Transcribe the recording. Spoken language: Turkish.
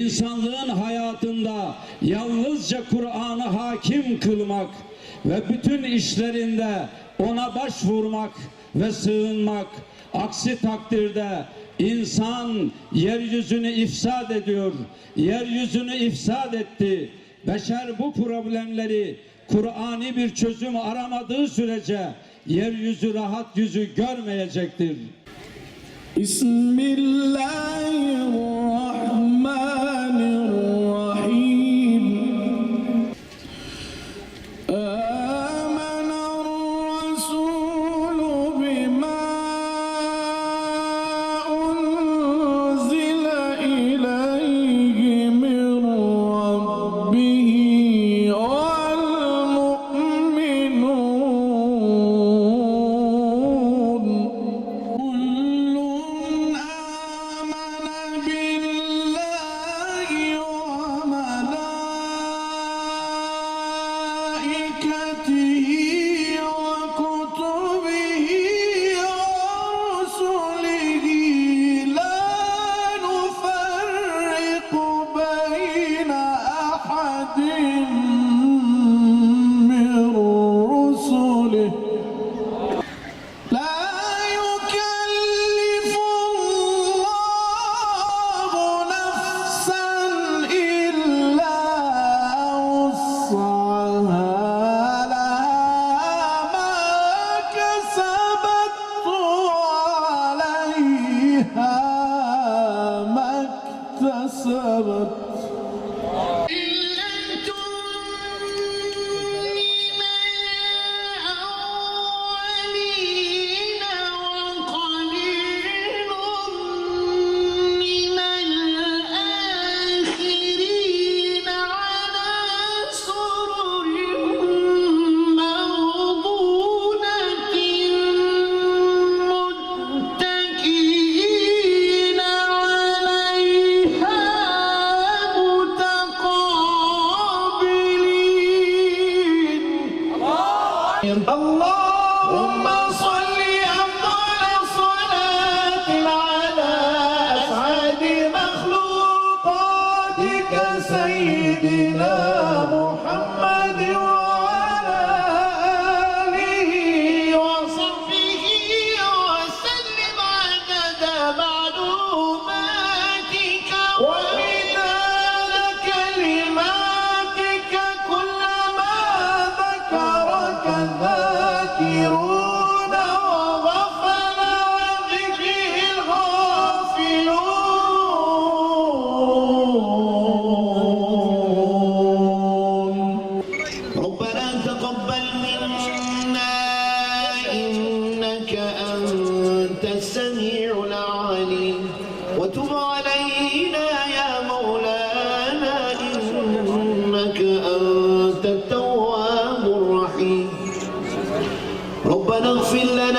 İnsanlığın hayatında yalnızca Kur'an'ı hakim kılmak ve bütün işlerinde ona başvurmak ve sığınmak. Aksi takdirde insan yeryüzünü ifsad ediyor. Yeryüzünü ifsad etti. Beşer bu problemleri Kur'an'i bir çözüm aramadığı sürece yeryüzü rahat yüzü görmeyecektir. Bismillah اللهم صل أفضل صلاة على أسعد مخلوقاتك سيدنا محمد الذاكرون ونغفر لنا